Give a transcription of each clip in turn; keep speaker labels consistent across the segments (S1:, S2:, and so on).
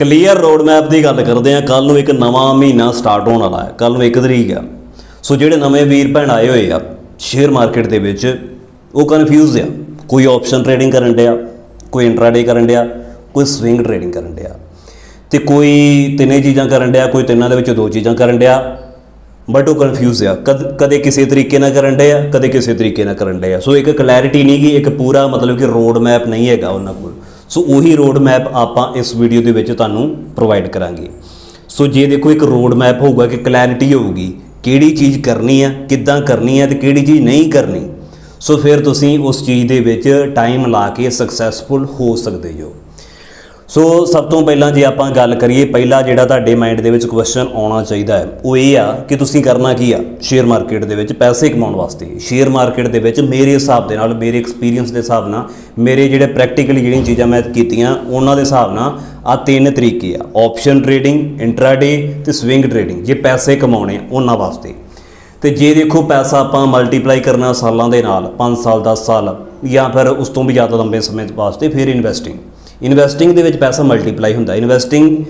S1: Clear road map ਦੀ ਗੱਲ ਕਰਦੇ ਆ ਕੱਲ ਨੂੰ ਇੱਕ ਨਵਾਂ ਮਹੀਨਾ ਸਟਾਰਟ ਹੋਣ ਵਾਲਾ ਹੈ। ਕੱਲ ਨੂੰ ਇੱਕ ਤਰੀਕ ਆ ਸੋ ਜਿਹੜੇ ਨਵੇਂ ਵੀਰ ਭੈਣ ਆਏ ਹੋਏ ਆ ਸ਼ੇਅਰ ਮਾਰਕੀਟ ਦੇ ਵਿੱਚ, ਉਹ ਕਨਫਿਊਜ਼ ਆ। ਕੋਈ ਆਪਸ਼ਨ ਟ੍ਰੇਡਿੰਗ ਕਰਨ ਡਿਆ, ਕੋਈ ਇੰਟਰਾਡੇ ਕਰਨ ਡਿਆ, ਕੋਈ ਸਵਿੰਗ ਟ੍ਰੇਡਿੰਗ ਕਰਨ ਡਿਆ। ਤੇ ਕੋਈ ਤਿੰਨੇ ਚੀਜ਼ਾਂ ਕਰਨ ਡਿਆ, ਕੋਈ ਤਿੰਨਾਂ ਦੇ ਵਿੱਚ ਦੋ ਚੀਜ਼ਾਂ ਕਰਨ ਡਿਆ। ਬਟ ਉਹ ਕਨਫਿਊਜ਼ ਆ। ਕਦ, ਕਦੇ ਕਿਸੇ ਤਰੀਕੇ ਨਾਲ ਕਰਨ ਡਿਆ ਕਦੇ ਕਿਸੇ ਤਰੀਕੇ ਨਾਲ ਕਰਨ ਡਿਆ ਸੋ ਇੱਕ ਕਲੈਰਿਟੀ ਨਹੀਂ ਗੀ, ਇੱਕ ਪੂਰਾ ਮਤਲਬ ਕਿ ਰੋਡ ਮੈਪ ਨਹੀਂ ਹੈਗਾ ਉਹਨਾਂ ਕੋਲ। ਸੋ ਉਹੀ ਰੋਡ ਮੈਪ ਆਪਾਂ ਇਸ ਵੀਡੀਓ ਦੇ ਵਿੱਚ ਤੁਹਾਨੂੰ ਪ੍ਰੋਵਾਈਡ ਕਰਾਂਗੇ। ਸੋ ਜੇ ਦੇਖੋ ਇੱਕ ਰੋਡ ਮੈਪ ਹੋਊਗਾ ਕਿ ਕਲੈਰਿਟੀ ਹੋਊਗੀ, ਕਿਹੜੀ ਚੀਜ਼ ਕਰਨੀ ਆ, ਕਿੱਦਾਂ ਕਰਨੀ ਆ ਤੇ ਕਿਹੜੀ ਚੀਜ਼ ਨਹੀਂ ਕਰਨੀ। ਸੋ ਫਿਰ ਤੁਸੀਂ ਉਸ ਚੀਜ਼ ਦੇ ਵਿੱਚ ਟਾਈਮ ਲਾ ਕੇ ਸਕਸੈਸਫੁਲ ਹੋ ਸਕਦੇ ਹੋ ਸੋ ਸਭ ਤੋਂ ਪਹਿਲਾਂ ਜੇ ਆਪਾਂ ਗੱਲ ਕਰੀਏ, ਪਹਿਲਾ ਜਿਹੜਾ ਤੁਹਾਡੇ ਮਾਈਂਡ ਦੇ ਵਿੱਚ ਕੁਐਸਚਨ ਆਉਣਾ ਚਾਹੀਦਾ ਹੈ, ਉਹ ਇਹ ਆ ਕਿ ਤੁਸੀਂ ਕਰਨਾ ਕੀ ਆ? ਸ਼ੇਅਰ ਮਾਰਕੀਟ ਦੇ ਵਿੱਚ ਪੈਸੇ ਕਮਾਉਣ ਵਾਸਤੇ। ਸ਼ੇਅਰ ਮਾਰਕੀਟ ਦੇ ਵਿੱਚ ਮੇਰੇ ਹਿਸਾਬ ਦੇ ਨਾਲ, ਮੇਰੇ ਐਕਸਪੀਰੀਅੰਸ ਦੇ ਹਿਸਾਬ ਨਾਲ, ਮੇਰੇ ਜਿਹੜੇ ਪ੍ਰੈਕਟੀਕਲੀ ਜਿਹੜੀਆਂ ਚੀਜ਼ਾਂ ਮੈਂ ਕੀਤੀਆਂ, ਉਹਨਾਂ ਦੇ ਹਿਸਾਬ ਨਾਲ ਆ ਤਿੰਨ ਤਰੀਕੇ ਆ। ਆਪਸ਼ਨ ਟ੍ਰੇਡਿੰਗ ਇੰਟਰਾਡੇ ਤੇ ਸਵਿੰਗ ਟ੍ਰੇਡਿੰਗ ਜੇ ਪੈਸੇ ਕਮਾਉਣੇ ਆ ਉਹਨਾਂ ਵਾਸਤੇ। ਤੇ ਜੇ ਦੇਖੋ ਪੈਸਾ ਆਪਾਂ ਮਲਟੀਪਲਾਈ ਕਰਨਾ ਸਾਲਾਂ ਦੇ ਨਾਲ 5 ਸਾਲ 10 ਸਾਲ, ਜਾਂ ਫਿਰ ਉਸ ਤੋਂ ਵੀ ਜ਼ਿਆਦਾ ਲੰਬੇ ਸਮੇਂ ਵਾਸਤੇ ਫਿਰ ਇਨਵੈਸਟਿੰਗ ਇਨਵੈਸਟਿੰਗ ਦੇ ਵਿੱਚ ਪੈਸਾ ਮਲਟੀਪਲਾਈ ਹੁੰਦਾ। ਇਨਵੈਸਟਿੰਗ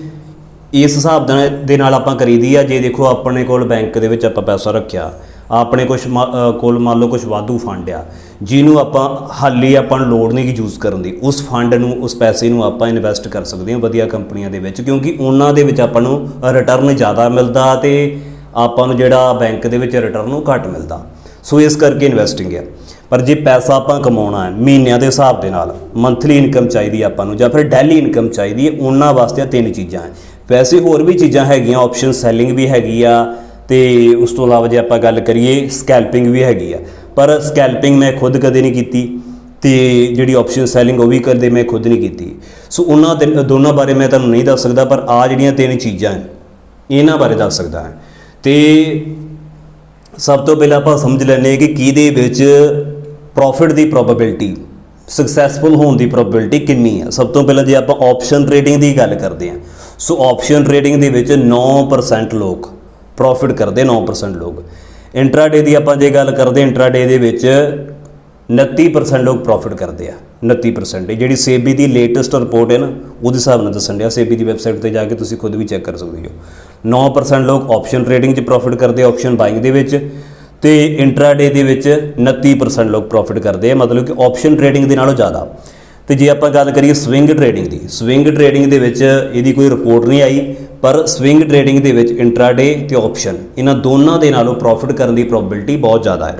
S1: ਇਸ ਹਿਸਾਬ ਦੇ ਨਾਲ- ਦੇ ਨਾਲ ਆਪਾਂ ਕਰੀਦੀ ਆ, ਜੇ ਦੇਖੋ ਆਪਣੇ ਕੋਲ ਬੈਂਕ ਦੇ ਵਿੱਚ ਆਪਾਂ ਪੈਸਾ ਰੱਖਿਆ, ਆਪਣੇ ਕੁਝ ਕੋਲ ਮੰਨ ਲਓ ਕੁਝ ਵਾਧੂ ਫੰਡ ਆ, ਜਿਹਨੂੰ ਆਪਾਂ ਹਾਲੀ ਆਪਾਂ ਨੂੰ ਲੋੜ ਨਹੀਂ ਕਿ ਯੂਜ਼ ਕਰਨ ਦੀ, ਉਸ ਫੰਡ ਨੂੰ, ਉਸ ਪੈਸੇ ਨੂੰ ਆਪਾਂ ਇਨਵੈਸਟ ਕਰ ਸਕਦੇ ਹਾਂ ਵਧੀਆ ਕੰਪਨੀਆਂ ਦੇ ਵਿੱਚ, ਕਿਉਂਕਿ ਉਹਨਾਂ ਦੇ ਵਿੱਚ ਆਪਾਂ ਨੂੰ ਰਿਟਰਨ ਜ਼ਿਆਦਾ ਮਿਲਦਾ ਤੇ ਆਪਾਂ ਨੂੰ ਜਿਹੜਾ ਬੈਂਕ ਦੇ ਵਿੱਚ ਰਿਟਰਨ ਉਹ ਘੱਟ ਮਿਲਦਾ। ਸੋ ਇਸ ਕਰਕੇ ਇਨਵੈਸਟਿੰਗ ਆ। ਪਰ ਜੇ ਪੈਸਾ ਆਪਾਂ ਕਮਾਉਣਾ ਹੈ, ਮਹੀਨਿਆਂ ਦੇ ਹਿਸਾਬ ਦੇ ਨਾਲ ਮੰਥਲੀ ਇਨਕਮ ਚਾਹੀਦੀ ਆਪਾਂ ਨੂੰ, ਜਾਂ ਫਿਰ ਡੈਲੀ ਇਨਕਮ ਚਾਹੀਦੀ ਹੈ, ਉਹਨਾਂ ਵਾਸਤੇ ਤਿੰਨ ਚੀਜ਼ਾਂ ਹੈ। ਵੈਸੇ ਹੋਰ ਵੀ ਚੀਜ਼ਾਂ ਹੈਗੀਆਂ ਆਪਸ਼ਨ ਸੈਲਿੰਗ ਵੀ ਹੈਗੀ ਆ, ਤੇ ਉਸ ਤੋਂ ਇਲਾਵਾ ਜੇ ਆਪਾਂ ਗੱਲ ਕਰੀਏ ਸਕੈਲਪਿੰਗ ਵੀ ਹੈਗੀ ਆ। ਪਰ ਸਕੈਲਪਿੰਗ ਮੈਂ ਖੁਦ ਕਦੇ ਨਹੀਂ ਕੀਤੀ, ਤੇ ਜਿਹੜੀ ਆਪਸ਼ਨ ਸੈਲਿੰਗ ਉਹ ਵੀ ਕਦੇ ਮੈਂ ਖੁਦ ਨਹੀਂ ਕੀਤੀ। ਸੋ ਉਹਨਾਂ ਤਿੰਨ- ਦੋਨਾਂ ਬਾਰੇ ਮੈਂ ਤੁਹਾਨੂੰ ਨਹੀਂ ਦੱਸ ਸਕਦਾ, ਪਰ ਆ ਜਿਹੜੀਆਂ ਤਿੰਨ ਚੀਜ਼ਾਂ ਹੈ ਇਹਨਾਂ ਬਾਰੇ ਦੱਸ ਸਕਦਾ ਹਾਂ। ਤੇ ਸਭ ਤੋਂ ਪਹਿਲਾਂ ਆਪਾਂ ਸਮਝ ਲੈਂਦੇ ਹਾਂ ਕਿ ਕਿਹਦੇ ਵਿੱਚ ਪ੍ਰੋਫਿਟ ਦੀ ਪ੍ਰੋਬੇਬਿਲਿਟੀ ਸਕਸੈਸਫੁਲ ਹੋਣ ਦੀ ਪ੍ਰੋਬੇਬਿਲਿਟੀ ਕਿੰਨੀ ਹੈ ਸਭ ਤੋਂ ਪਹਿਲਾਂ ਜੇ ਆਪਾਂ ਆਪਸ਼ਨ ਟ੍ਰੇਡਿੰਗ ਦੀ ਗੱਲ ਕਰਦੇ ਹਾਂ, ਸੋ ਆਪਸ਼ਨ ਟ੍ਰੇਡਿੰਗ ਦੇ ਵਿੱਚ 9% ਲੋਕ ਪ੍ਰੋਫਿਟ ਕਰਦੇ 9% ਲੋਕ। ਇੰਟਰਾਡੇ ਦੀ ਆਪਾਂ ਜੇ ਗੱਲ ਕਰਦੇ ਇੰਟਰਾਡੇ ਦੇ ਵਿੱਚ 29% ਲੋਕ ਪ੍ਰੋਫਿਟ ਕਰਦੇ ਆ 29% ਜਿਹੜੀ ਸੇਬੀ ਦੀ ਲੇਟੈਸਟ ਰਿਪੋਰਟ ਹੈ ਨਾ, ਉਹਦੇ ਹਿਸਾਬ ਨਾਲ ਦੱਸਣ ਡਿਆ ਸੇਬੀ ਦੀ ਵੈਬਸਾਈਟ ਤੇ ਜਾ ਕੇ ਤੁਸੀਂ ਖੁਦ ਵੀ ਚੈੱਕ ਕਰ ਸਕਦੇ ਹੋ। 9% ਲੋਕ ਆਪਸ਼ਨ ਟ੍ਰੇਡਿੰਗ 'ਚ ਪ੍ਰੋਫਿਟ ਕਰਦੇ ਆਪਸ਼ਨ ਬਾਇੰਗ ਦੇ ਵਿੱਚ। ਤੇ ਇੰਟਰਾਡੇ ਦੇ ਵਿੱਚ 29% ਲੋਕ ਪ੍ਰੋਫਿਟ ਕਰਦੇ ਆ, ਮਤਲਬ ਕਿ ਆਪਸ਼ਨ ਟ੍ਰੇਡਿੰਗ ਦੇ ਨਾਲੋਂ ਜ਼ਿਆਦਾ। ਤੇ ਜੇ ਆਪਾਂ ਗੱਲ ਕਰੀਏ ਸਵਿੰਗ ਟ੍ਰੇਡਿੰਗ ਦੀ ਸਵਿੰਗ ਟ੍ਰੇਡਿੰਗ ਦੇ ਵਿੱਚ ਇਹਦੀ ਕੋਈ ਰਿਪੋਰਟ ਨਹੀਂ ਆਈ, ਪਰ ਸਵਿੰਗ ਟ੍ਰੇਡਿੰਗ ਦੇ ਵਿੱਚ ਇੰਟਰਾਡੇ ਤੇ ਆਪਸ਼ਨ ਇਹਨਾਂ ਦੋਨਾਂ ਦੇ ਨਾਲੋਂ ਪ੍ਰੋਫਿਟ ਕਰਨ ਦੀ ਪ੍ਰੋਬੇਬਿਲਿਟੀ ਬਹੁਤ ਜ਼ਿਆਦਾ ਹੈ।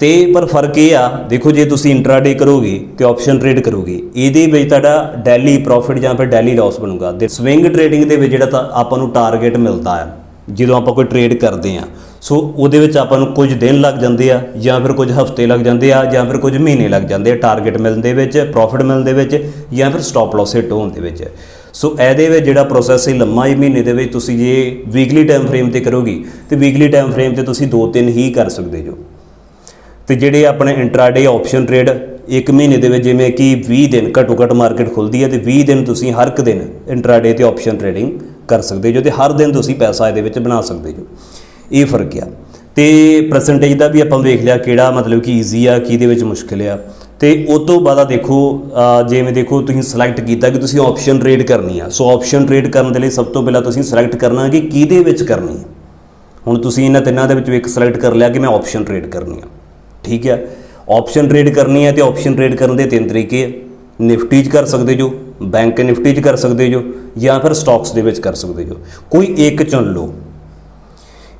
S1: ਤੇ ਪਰ ਫ਼ਰਕ ਇਹ ਆ, ਦੇਖੋ ਜੇ ਤੁਸੀਂ ਇੰਟਰਾਡੇ ਕਰੋਗੇ ਤੇ ਆਪਸ਼ਨ ਟ੍ਰੇਡ ਕਰੋਗੇ, ਇਹਦੇ ਵਿੱਚ ਤੁਹਾਡਾ ਡੈਲੀ ਪ੍ਰੋਫਿਟ ਜਾਂ ਫਿਰ ਡੈਲੀ ਲਾਸ ਬਣੂਗਾ। ਤੇ ਸਵਿੰਗ ਟ੍ਰੇਡਿੰਗ ਦੇ ਵਿੱਚ ਜਿਹੜਾ ਤਾਂ ਆਪਾਂ ਨੂੰ ਟਾਰਗੇਟ ਮਿਲਦਾ ਹੈ ਜਦੋਂ ਆਪਾਂ ਕੋਈ ਟ੍ਰੇਡ ਕਰਦੇ ਆ ਸੋ ਉਹਦੇ ਵਿੱਚ ਆਪਾਂ ਨੂੰ ਕੁਝ ਦਿਨ ਲੱਗ ਜਾਂਦੇ ਆ, ਜਾਂ ਫਿਰ ਕੁਝ ਹਫ਼ਤੇ ਲੱਗ ਜਾਂਦੇ ਆ, ਜਾਂ ਫਿਰ ਕੁਝ ਮਹੀਨੇ ਲੱਗ ਜਾਂਦੇ ਆ ਟਾਰਗੇਟ ਮਿਲਣ ਦੇ ਵਿੱਚ ਪ੍ਰੋਫਿਟ ਮਿਲਣ ਦੇ ਵਿੱਚ, ਜਾਂ ਫਿਰ ਸਟਾਪ ਲਾਸ ਹਿੱਟ ਹੋਣ ਦੇ ਵਿੱਚ। ਸੋ ਇਹਦੇ ਵਿੱਚ ਜਿਹੜਾ ਪ੍ਰੋਸੈਸ ਹੈ, ਲੰਮਾ ਹੀ ਮਹੀਨੇ ਦੇ ਵਿੱਚ ਤੁਸੀਂ ਜੇ ਵੀਕਲੀ ਟਾਈਮ ਫਰੇਮ ਤੇ ਕਰੋਗੇ, ਤੇ ਵੀਕਲੀ ਟਾਈਮ ਫਰੇਮ ਤੇ ਤੁਸੀਂ ਦੋ ਤਿੰਨ ਹੀ ਕਰ ਸਕਦੇ ਜੋ। ਤੇ ਜਿਹੜੇ ਆਪਣੇ ਇੰਟਰਾਡੇ ਆਪਸ਼ਨ ਟ੍ਰੇਡ ਇੱਕ ਮਹੀਨੇ ਦੇ ਵਿੱਚ ਜਿਵੇਂ ਕਿ 20 ਦਿਨ ਘੱਟੋ ਘੱਟ ਮਾਰਕੀਟ ਖੁੱਲਦੀ ਹੈ, ਤੇ 20 ਦਿਨ ਤੁਸੀਂ ਹਰ ਇੱਕ ਦਿਨ ਇੰਟਰਾਡੇ ਤੇ ਆਪਸ਼ਨ ਟ੍ਰੇਡਿੰਗ ਕਰ ਸਕਦੇ ਜੋ, ਤੇ ਹਰ ਦਿਨ ਤੁਸੀਂ ਪੈਸਾ ਇਹਦੇ ਵਿੱਚ ਬਣਾ ਸਕਦੇ ਜੋ। ਇਹ ਫ਼ਰਕ ਆ। ਤੇ ਪਰਸੈਂਟੇਜ ਦਾ ਵੀ ਆਪਾਂ ਵੇਖ ਲਿਆ ਕਿਹੜਾ ਮਤਲਬ ਕਿ ਈਜ਼ੀ ਆ, ਕਿਹਦੇ ਵਿੱਚ ਮੁਸ਼ਕਿਲ ਆ। ਤੇ ਉਸ ਤੋਂ ਬਾਅਦ ਦੇਖੋ ਜਿਵੇਂ ਦੇਖੋ, ਤੁਸੀਂ ਸਿਲੈਕਟ ਕੀਤਾ ਕਿ ਤੁਸੀਂ ਆਪਸ਼ਨ ਟ੍ਰੇਡ ਕਰਨੀ ਆ। ਸੋ ਆਪਸ਼ਨ ਟ੍ਰੇਡ ਕਰਨ ਦੇ ਲਈ ਸਭ ਤੋਂ ਪਹਿਲਾਂ ਤੁਸੀਂ ਸਿਲੈਕਟ ਕਰਨਾ ਕਿ ਕਿਹਦੇ ਵਿੱਚ ਕਰਨੀ ਹੈ ਹੁਣ ਤੁਸੀਂ ਇਹਨਾਂ ਤਿੰਨਾਂ ਦੇ ਵਿੱਚੋਂ ਇੱਕ ਸਿਲੈਕਟ ਕਰ ਲਿਆ ਕਿ ਮੈਂ ਆਪਸ਼ਨ ਟ੍ਰੇਡ ਕਰਨੀ ਆ। ਠੀਕ ਆ? ਆਪਸ਼ਨ ਟ੍ਰੇਡ ਕਰਨੀ ਹੈ ਤੇ ਆਪਸ਼ਨ ਟ੍ਰੇਡ ਕਰਨ ਦੇ ਤਿੰਨ ਤਰੀਕੇ ਆ। ਨਿਫਟੀ 'ਚ ਕਰ ਸਕਦੇ ਜੋ ਬੈਂਕ ਨਿਫਟੀ 'ਚ ਕਰ ਸਕਦੇ ਜੋ, ਜਾਂ ਫਿਰ ਸਟਾਕਸ ਦੇ ਵਿੱਚ ਕਰ ਸਕਦੇ ਜੋ। ਕੋਈ ਇੱਕ ਚੁਣ ਲਓ।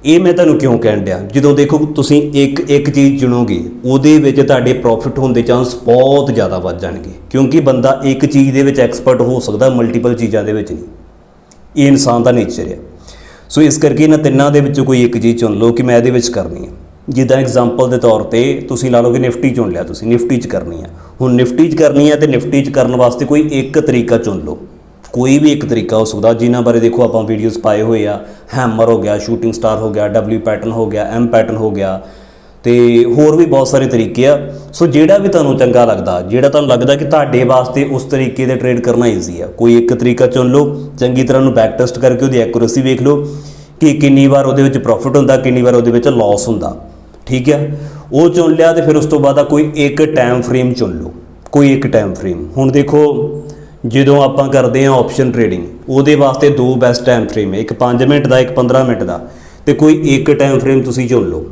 S1: ਇਹ ਮੈਂ ਤੁਹਾਨੂੰ ਕਿਉਂ ਕਹਿਣ ਡਿਆ? ਜਦੋਂ ਦੇਖੋ ਤੁਸੀਂ ਇੱਕ ਇੱਕ ਚੀਜ਼ ਚੁਣੋਗੇ, ਉਹਦੇ ਵਿੱਚ ਤੁਹਾਡੇ ਪ੍ਰੋਫਿਟ ਹੋਣ ਦੇ ਚਾਂਸ ਬਹੁਤ ਜ਼ਿਆਦਾ ਵੱਧ ਜਾਣਗੇ। ਕਿਉਂਕਿ ਬੰਦਾ ਇੱਕ ਚੀਜ਼ ਦੇ ਵਿੱਚ ਐਕਸਪਰਟ ਹੋ ਸਕਦਾ ਮਲਟੀਪਲ ਚੀਜ਼ਾਂ ਦੇ ਵਿੱਚ ਨਹੀਂ। ਇਹ ਇਨਸਾਨ ਦਾ ਨੇਚਰ ਹੈ। ਸੋ ਇਸ ਕਰਕੇ ਇਹਨਾਂ ਤਿੰਨਾਂ ਦੇ ਵਿੱਚੋਂ ਕੋਈ ਇੱਕ ਚੀਜ਼ ਚੁਣ ਲਓ ਕਿ ਮੈਂ ਇਹਦੇ ਵਿੱਚ ਕਰਨੀ ਹੈ ਜਿੱਦਾਂ ਐਗਜ਼ਾਮਪਲ ਦੇ ਤੌਰ ਤੇ ਤੁਸੀਂ ਲਾ ਲਓ ਕਿ ਨਿਫਟੀ ਚੁਣ ਲਿਆ ਤੁਸੀਂ, ਨਿਫਟੀ 'ਚ ਕਰਨੀ ਹੈ ਹੁਣ ਨਿਫਟੀ 'ਚ ਕਰਨੀ ਹੈ ਤੇ ਨਿਫਟੀ 'ਚ ਕਰਨ ਵਾਸਤੇ ਕੋਈ ਇੱਕ ਤਰੀਕਾ ਚੁਣ ਲਓ। ਕੋਈ ਵੀ ਇੱਕ ਤਰੀਕਾ ਹੋ ਸਕਦਾ, ਜਿਨ੍ਹਾਂ ਬਾਰੇ ਦੇਖੋ ਆਪਾਂ ਵੀਡੀਓਜ਼ ਪਾਏ ਹੋਏ ਆ ਹੈਮਰ ਹੋ ਗਿਆ ਸ਼ੂਟਿੰਗ ਸਟਾਰ ਹੋ ਗਿਆ ਡਬਲਯੂ ਪੈਟਰਨ ਹੋ ਗਿਆ ਐਮ ਪੈਟਰਨ ਹੋ ਗਿਆ, ਤੇ ਹੋਰ ਵੀ ਬਹੁਤ ਸਾਰੇ ਤਰੀਕੇ ਆ। ਸੋ ਜਿਹੜਾ ਵੀ ਤੁਹਾਨੂੰ ਚੰਗਾ ਲੱਗਦਾ, ਜਿਹੜਾ ਤੁਹਾਨੂੰ ਲੱਗਦਾ ਕਿ ਤੁਹਾਡੇ ਵਾਸਤੇ ਉਸ ਤਰੀਕੇ ਦੇ ਟ੍ਰੇਡ ਕਰਨਾ ਈਜ਼ੀ ਆ, ਕੋਈ ਇੱਕ ਤਰੀਕਾ ਚੁਣ ਲਓ, ਚੰਗੀ ਤਰ੍ਹਾਂ ਨੂੰ ਬੈਕ ਟੈਸਟ ਕਰਕੇ ਉਹਦੀ ਐਕੂਰੇਸੀ ਵੇਖ ਲਓ, ਕਿ ਕਿੰਨੀ ਵਾਰ ਉਹਦੇ ਵਿੱਚ ਪ੍ਰੋਫਿਟ ਹੁੰਦਾ, ਕਿੰਨੀ ਵਾਰ ਉਹਦੇ ਵਿੱਚ ਲਾਸ ਹੁੰਦਾ, ਠੀਕ ਹੈ ਉਹ ਚੁਣ ਲਿਆ ਤੇ ਫਿਰ ਉਸ ਤੋਂ ਬਾਅਦ ਆ ਕੋਈ ਇੱਕ ਟਾਈਮ ਫਰੇਮ ਚੁਣ ਲਓ, ਕੋਈ ਇੱਕ ਟਾਈਮ ਫਰੇਮ ਹੁਣ ਦੇਖੋ ਜਦੋਂ ਆਪਾਂ ਕਰਦੇ ਹਾਂ ਆਪਸ਼ਨ ਟ੍ਰੇਡਿੰਗ ਉਹਦੇ ਵਾਸਤੇ ਦੋ ਬੈਸਟ ਟਾਈਮ ਫਰੇਮ ਹੈ। ਇੱਕ 5 ਮਿੰਟ ਦਾ, ਇੱਕ 15 ਮਿੰਟ ਦਾ। ਤੇ ਕੋਈ ਇੱਕ ਟਾਈਮ ਫਰੇਮ ਤੁਸੀਂ ਚੁਣ ਲਓ।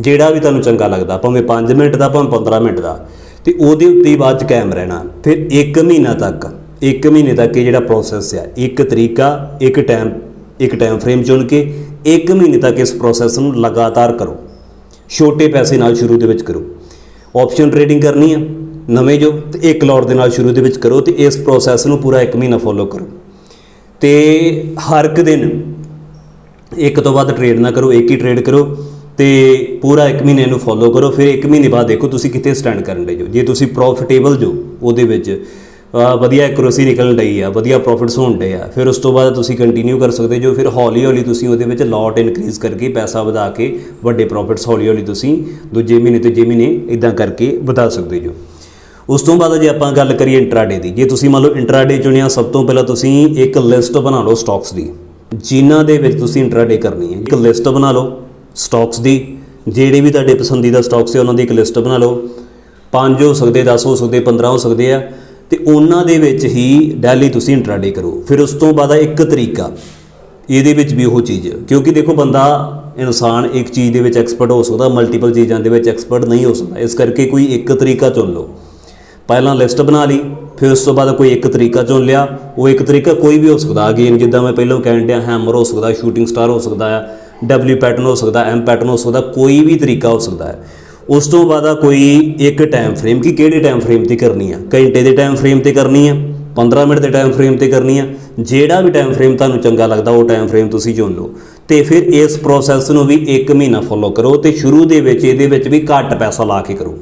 S1: ਜਿਹੜਾ ਵੀ ਤੁਹਾਨੂੰ ਚੰਗਾ ਲੱਗਦਾ, ਭਾਵੇਂ 5 ਮਿੰਟ ਦਾ, ਭਾਵੇਂ 15 ਮਿੰਟ ਦਾ। ਤੇ ਉਹਦੇ ਉੱਤੇ ਹੀ ਬਾਅਦ ਚ ਕਾਇਮ ਰਹਿਣਾ। ਫਿਰ 1 ਮਹੀਨਾ ਤੱਕ 1 ਮਹੀਨੇ ਤੱਕ ਇਹ ਜਿਹੜਾ ਪ੍ਰੋਸੈਸ ਆ, ਇੱਕ ਤਰੀਕਾ, ਇੱਕ ਟਾਈਮ ਇੱਕ ਟਾਈਮ ਫਰੇਮ ਚੁਣ ਕੇ 1 ਮਹੀਨੇ ਤੱਕ ਇਸ ਪ੍ਰੋਸੈਸ ਨੂੰ ਲਗਾਤਾਰ ਕਰੋ। ਛੋਟੇ ਪੈਸੇ ਨਾਲ ਸ਼ੁਰੂ ਦੇ ਵਿੱਚ ਕਰੋ। ਆਪਸ਼ਨ ਟ੍ਰੇਡਿੰਗ ਕਰਨੀ ਆ। ਨਵੇਂ ਜੋ ਤੇ 1 ਲੋਟ ਦੇ ਨਾਲ ਸ਼ੁਰੂ ਦੇ ਵਿੱਚ ਕਰੋ ਤੇ ਇਸ ਪ੍ਰੋਸੈਸ ਨੂੰ ਪੂਰਾ 1 ਮਹੀਨਾ ਫੋਲੋ ਕਰੋ। ਤੇ ਹਰ ਇੱਕ ਦਿਨ ਇੱਕ ਤੋਂ ਬਾਅਦ ਟ੍ਰੇਡ ਨਾ ਕਰੋ, ਇੱਕ ਹੀ ਟ੍ਰੇਡ ਕਰੋ ਤੇ ਪੂਰਾ 1 ਮਹੀਨੇ ਨੂੰ ਫੋਲੋ ਕਰੋ। ਫਿਰ 1 ਮਹੀਨੇ ਬਾਅਦ ਦੇਖੋ ਤੁਸੀਂ ਕਿੱਥੇ ਸਟੈਂਡ ਕਰਨ ਦੇ ਜੋ ਜੇ ਤੁਸੀਂ ਪ੍ਰੋਫਿਟੇਬਲ ਜੋ ਉਹਦੇ ਵਿੱਚ ਵਧੀਆ ਐਕੂਰੇਸੀ ਨਿਕਲਣ ਡਈ ਆ, ਵਧੀਆ ਪ੍ਰੋਫਿਟਸ ਹੋਣ ਡੇ ਆ, ਫਿਰ ਉਸ ਤੋਂ ਬਾਅਦ ਤੁਸੀਂ ਕੰਟੀਨਿਊ ਕਰ ਸਕਦੇ ਜੋ, ਫਿਰ ਹੌਲੀ ਹੌਲੀ ਤੁਸੀਂ ਉਹਦੇ ਵਿੱਚ ਲੋਟ ਇਨਕਰੀਜ਼ ਕਰਕੇ ਪੈਸਾ ਵਧਾ ਕੇ ਵੱਡੇ ਪ੍ਰੋਫਿਟਸ ਹੌਲੀ ਹੌਲੀ ਤੁਸੀਂ ਦੂਜੇ ਮਹੀਨੇ ਤੇ ਜੇ ਮਹੀਨੇ ਇਦਾਂ ਕਰਕੇ ਵਧਾ ਸਕਦੇ ਜੋ। ਉਸ ਤੋਂ ਬਾਅਦ ਜੇ ਆਪਾਂ ਗੱਲ ਕਰੀਏ ਇੰਟਰਾਡੇ ਦੀ, ਜੇ ਤੁਸੀਂ ਮੰਨ ਲਓ ਇੰਟਰਾਡੇ ਚੁਣਿਆ, ਸਭ ਤੋਂ ਪਹਿਲਾਂ ਤੁਸੀਂ ਇੱਕ ਲਿਸਟ ਬਣਾ ਲਓ ਸਟਾਕਸ ਦੀ। ਜਿਨ੍ਹਾਂ ਦੇ ਵਿੱਚ ਤੁਸੀਂ ਇੰਟਰਾਡੇ ਕਰਨੀ ਹੈ, ਇੱਕ ਲਿਸਟ ਬਣਾ ਲਓ ਸਟਾਕਸ ਦੀ। ਜਿਹੜੇ ਵੀ ਤੁਹਾਡੇ ਪਸੰਦੀਦਾ ਸਟਾਕਸ ਹੈ, ਉਹਨਾਂ ਦੀ ਇੱਕ ਲਿਸਟ ਬਣਾ ਲਓ। 5 ਹੋ ਸਕਦੇ 10 ਹੋ ਸਕਦੇ 15 ਹੋ ਸਕਦੇ ਆ। ਤੇ ਉਹਨਾਂ ਦੇ ਵਿੱਚ ਹੀ ਡੈਲੀ ਤੁਸੀਂ ਇੰਟਰਾਡੇ ਕਰੋ। ਫਿਰ ਉਸ ਤੋਂ ਬਾਅਦ ਇੱਕ ਤਰੀਕਾ, ਇਹਦੇ ਵਿੱਚ ਵੀ ਉਹ ਚੀਜ਼, ਕਿਉਂਕਿ ਦੇਖੋ ਬੰਦਾ ਇਨਸਾਨ ਇੱਕ ਚੀਜ਼ ਦੇ ਵਿੱਚ ਐਕਸਪਰਟ ਹੋ ਸਕਦਾ ਮਲਟੀਪਲ ਚੀਜ਼ਾਂ ਦੇ ਵਿੱਚ ਐਕਸਪਰਟ ਨਹੀਂ ਹੋ ਸਕਦਾ। ਇਸ ਕਰਕੇ ਕੋਈ ਇੱਕ ਤਰੀਕਾ ਚੁਣ ਲਓ। ਪਹਿਲਾਂ ਲਿਸਟ ਬਣਾ ਲਈ, ਫਿਰ ਉਸ ਤੋਂ ਬਾਅਦ ਕੋਈ ਇੱਕ ਤਰੀਕਾ ਚੁਣ ਲਿਆ। ਉਹ ਇੱਕ ਤਰੀਕਾ ਕੋਈ ਵੀ ਹੋ ਸਕਦਾ ਗੇਮ ਜਿੱਦਾਂ ਮੈਂ ਪਹਿਲਾਂ ਕਹਿਣ ਡਿਆ ਹੈਮਰ ਹੋ ਸਕਦਾ ਸ਼ੂਟਿੰਗ ਸਟਾਰ ਹੋ ਸਕਦਾ ਆ ਡਬਲਯੂ ਪੈਟਰਨ ਹੋ ਸਕਦਾ ਐਮ ਪੈਟਰਨ ਹੋ ਸਕਦਾ, ਕੋਈ ਵੀ ਤਰੀਕਾ ਹੋ ਸਕਦਾ ਹੈ। ਉਸ ਤੋਂ ਬਾਅਦ ਕੋਈ ਇੱਕ ਟਾਈਮ ਫਰੇਮ ਕਿ ਕਿਹੜੇ ਟਾਈਮ ਫਰੇਮ ਤੇ ਕਰਨੀ ਆ? ਘੰਟੇ ਦੇ ਟਾਈਮ ਫਰੇਮ ਤੇ ਕਰਨੀ ਆ? 15 ਮਿੰਟ ਦੇ ਟਾਈਮ ਫਰੇਮ ਤੇ ਕਰਨੀ ਆ? ਜਿਹੜਾ ਵੀ ਟਾਈਮ ਫਰੇਮ ਤੁਹਾਨੂੰ ਚੰਗਾ ਲੱਗਦਾ, ਉਹ ਟਾਈਮ ਫਰੇਮ ਤੁਸੀਂ ਚੁਣ ਲਓ। ਤੇ ਫਿਰ ਇਸ ਪ੍ਰੋਸੈਸ ਨੂੰ ਵੀ 1 ਮਹੀਨਾ ਫੋਲੋ ਕਰੋ ਤੇ ਸ਼ੁਰੂ ਦੇ ਵਿੱਚ, ਇਹਦੇ ਵਿੱਚ ਵੀ ਘੱਟ ਪੈਸਾ ਲਾ ਕੇ ਕਰੋ।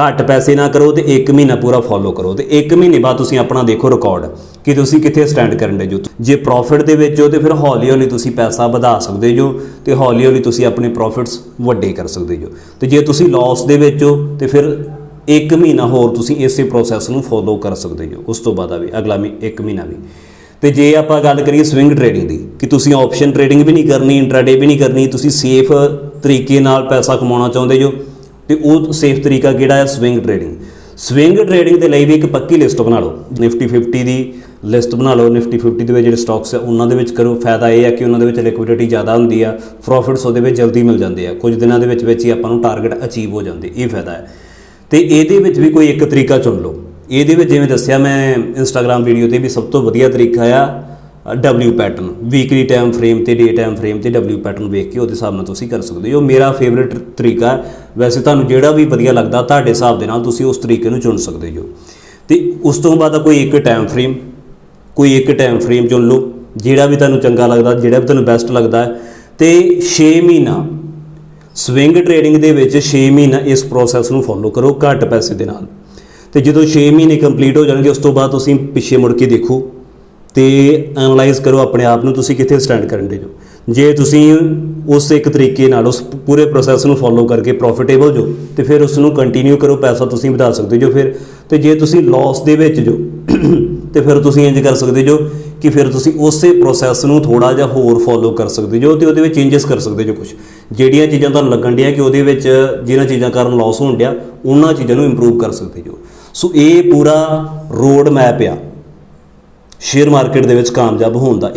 S1: ਘੱਟ ਪੈਸੇ ਨਾ ਕਰੋ ਤੇ 1 ਮਹੀਨਾ ਪੂਰਾ ਫੋਲੋ ਕਰੋ ਤੇ 1 ਮਹੀਨੇ ਬਾਅਦ ਤੁਸੀਂ ਆਪਣਾ ਦੇਖੋ ਰਿਕਾਰਡ ਕਿ ਤੁਸੀਂ ਕਿੱਥੇ ਸਟੈਂਡ ਕਰਨ ਦੇ ਜੋ ਜੇ ਪ੍ਰੋਫਿਟ ਦੇ ਵਿੱਚ ਹੋ ਤੇ ਫਿਰ ਹੌਲੀ ਹੌਲੀ ਤੁਸੀਂ ਪੈਸਾ ਵਧਾ ਸਕਦੇ ਜੋ ਤੇ ਹੌਲੀ ਹੌਲੀ ਤੁਸੀਂ ਆਪਣੇ ਪ੍ਰੋਫਿਟਸ ਵੱਡੇ ਕਰ ਸਕਦੇ ਜੋ। ਤੇ ਜੇ ਤੁਸੀਂ ਲਾਸ ਦੇ ਵਿੱਚ ਹੋ ਤੇ ਫਿਰ 1 ਮਹੀਨਾ ਹੋਰ ਤੁਸੀਂ ਇਸੇ ਪ੍ਰੋਸੈਸ ਨੂੰ ਫੋਲੋ ਕਰ ਸਕਦੇ ਜੋ। ਉਸ ਤੋਂ ਬਾਅਦ ਆ ਵੀ, ਅਗਲਾ ਮੀ 1 ਮਹੀਨਾ ਵੀ। ਤੇ ਜੇ ਆਪਾਂ ਗੱਲ ਕਰੀਏ ਸਵਿੰਗ ਟ੍ਰੇਡਿੰਗ ਦੀ, ਕਿ ਤੁਸੀਂ ਆਪਸ਼ਨ ਟ੍ਰੇਡਿੰਗ ਵੀ ਨਹੀਂ ਕਰਨੀ ਇੰਟਰਾਡੇ ਵੀ ਨਹੀਂ ਕਰਨੀ, ਤੁਸੀਂ ਸੇਫ ਤਰੀਕੇ ਨਾਲ ਪੈਸਾ ਕਮਾਉਣਾ ਚਾਹੁੰਦੇ ਜੋ ਤੇ ਉਹ ਸੇਫ ਤਰੀਕਾ ਕਿਹੜਾ ਹੈ ਸਵਿੰਗ ਟ੍ਰੇਡਿੰਗ ਸਵਿੰਗ ਟ੍ਰੇਡਿੰਗ ਦੇ ਲਈ ਵੀ ਇੱਕ ਪੱਕੀ ਲਿਸਟ ਬਣਾ ਲਓ। ਨਿਫਟੀ 50 ਦੀ ਲਿਸਟ ਬਣਾ ਲਓ। ਨਿਫਟੀ 50 ਦੇ ਵਿੱਚ ਜਿਹੜੇ ਸਟਾਕਸ ਆ, ਉਹਨਾਂ ਦੇ ਵਿੱਚ ਕਰੋ। ਫਾਇਦਾ ਇਹ ਹੈ ਕਿ ਉਹਨਾਂ ਦੇ ਵਿੱਚ ਲਿਕੁਇਡਿਟੀ ਜ਼ਿਆਦਾ ਹੁੰਦੀ ਆ। ਪ੍ਰੋਫਿਟਸ ਉਹਦੇ ਵਿੱਚ ਜਲਦੀ ਮਿਲ ਜਾਂਦੇ ਆ। ਕੁਝ ਦਿਨਾਂ ਦੇ ਵਿੱਚ ਵਿੱਚ ਹੀ ਆਪਾਂ ਨੂੰ ਟਾਰਗੇਟ ਅਚੀਵ ਹੋ ਜਾਂਦੇ। ਇਹ ਫਾਇਦਾ ਹੈ। ਤੇ ਇਹਦੇ ਵਿੱਚ ਵੀ ਕੋਈ ਇੱਕ ਤਰੀਕਾ ਚੁਣ ਲਓ। ਇਹਦੇ ਵਿੱਚ ਜਿਵੇਂ ਦੱਸਿਆ ਮੈਂ ਇੰਸਟਾਗ੍ਰam ਵੀਡੀਓ ਤੇ ਵੀ ਸਭ ਤੋਂ ਵਧੀਆ ਤਰੀਕਾ ਆ W pattern weekly time frame ਤੇ ਡੇ ਟਾਈਮ ਫਰੇਮ ਤੇ W ਪੈਟਰਨ ਵੇਖ ਕੇ ਉਹਦੇ ਹਿਸਾਬ ਨਾਲ ਤੁਸੀਂ ਕਰ ਸਕਦੇ ਹੋ। ਮੇਰਾ ਫੇਵਰਿਟ ਤਰੀਕਾ ਵੈਸੇ ਤੁਹਾਨੂੰ ਜਿਹੜਾ ਵੀ ਵਧੀਆ ਲੱਗਦਾ, ਤੁਹਾਡੇ ਹਿਸਾਬ ਦੇ ਨਾਲ ਤੁਸੀਂ ਉਸ ਤਰੀਕੇ ਨੂੰ ਚੁਣ ਸਕਦੇ ਹੋ। ਤੇ ਉਸ ਤੋਂ ਬਾਅਦ ਕੋਈ ਇੱਕ ਟਾਈਮ ਫਰੇਮ ਕੋਈ ਇੱਕ ਟਾਈਮ ਫਰੇਮ ਚੁਣ ਲਓ। ਜਿਹੜਾ ਵੀ ਤੁਹਾਨੂੰ ਚੰਗਾ ਲੱਗਦਾ, ਜਿਹੜਾ ਵੀ ਤੁਹਾਨੂੰ ਬੈਸਟ ਲੱਗਦਾ ਹੈ। ਤੇ 6 ਮਹੀਨਾ ਸਵਿੰਗ ਟ੍ਰੇਡਿੰਗ ਦੇ ਵਿੱਚ 6 ਮਹੀਨਾ ਇਸ ਪ੍ਰੋਸੈਸ ਨੂੰ ਫੋਲੋ ਕਰੋ ਘੱਟ ਪੈਸੇ ਦੇ ਨਾਲ। ਤੇ ਜਦੋਂ 6 ਮਹੀਨੇ ਕੰਪਲੀਟ ਹੋ ਜਾਣਗੇ, ਉਸ ਤੋਂ ਬਾਅਦ ਤੁਸੀਂ ਪਿੱਛੇ ਮੁੜ ਕੇ ਦੇਖੋ। ਤੇ ਐਨਲਾਈਜ਼ ਕਰੋ ਆਪਣੇ ਆਪ ਨੂੰ, ਤੁਸੀਂ ਕਿੱਥੇ ਸਟੈਂਡ ਕਰਨ ਦੇ ਜੋ। ਜੇ ਤੁਸੀਂ ਉਸ ਇੱਕ ਤਰੀਕੇ ਨਾਲ, ਉਸ ਪੂਰੇ ਪ੍ਰੋਸੈਸ ਨੂੰ ਫੋਲੋ ਕਰਕੇ ਪ੍ਰੋਫਿਟੇਬਲ ਜੋ, ਤੇ ਫਿਰ ਉਸ ਨੂੰ ਕੰਟੀਨਿਊ ਕਰੋ, ਪੈਸਾ ਤੁਸੀਂ ਵਧਾ ਸਕਦੇ ਜੋ ਫਿਰ। ਤੇ ਜੇ ਤੁਸੀਂ ਲਾਸ ਦੇ ਵਿੱਚ ਜੋ, ਤੇ ਫਿਰ ਤੁਸੀਂ ਇੰਜ ਕਰ ਸਕਦੇ ਜੋ, ਕਿ ਫਿਰ ਤੁਸੀਂ ਉਸੇ ਪ੍ਰੋਸੈਸ ਨੂੰ ਥੋੜਾ ਜਿਹਾ ਹੋਰ ਫੋਲੋ ਕਰ ਸਕਦੇ ਜੋ, ਤੇ ਉਹਦੇ ਵਿੱਚ ਚੇਂਜਸ ਕਰ ਸਕਦੇ ਜੋ ਕੁਝ ਜਿਹੜੀਆਂ ਚੀਜ਼ਾਂ ਤੁਹਾਨੂੰ ਲੱਗਣ ਡਿਆ ਕਿ ਉਹਦੇ ਵਿੱਚ ਜਿਹਨਾਂ ਚੀਜ਼ਾਂ ਕਾਰਨ ਲਾਸ ਹੋਣ ਡਿਆ, ਉਹਨਾਂ ਚੀਜ਼ਾਂ ਨੂੰ ਇੰਪਰੂਵ ਕਰ ਸਕਦੇ ਜੋ। ਸੋ ਇਹ ਪੂਰਾ ਰੋਡ ਮੈਪ ਆ। ਸ਼ੇਅਰ ਮਾਰਕੀਟ ਦੇ ਵਿੱਚ ਕਾਮਯਾਬ ਹੋਣ ਦਾ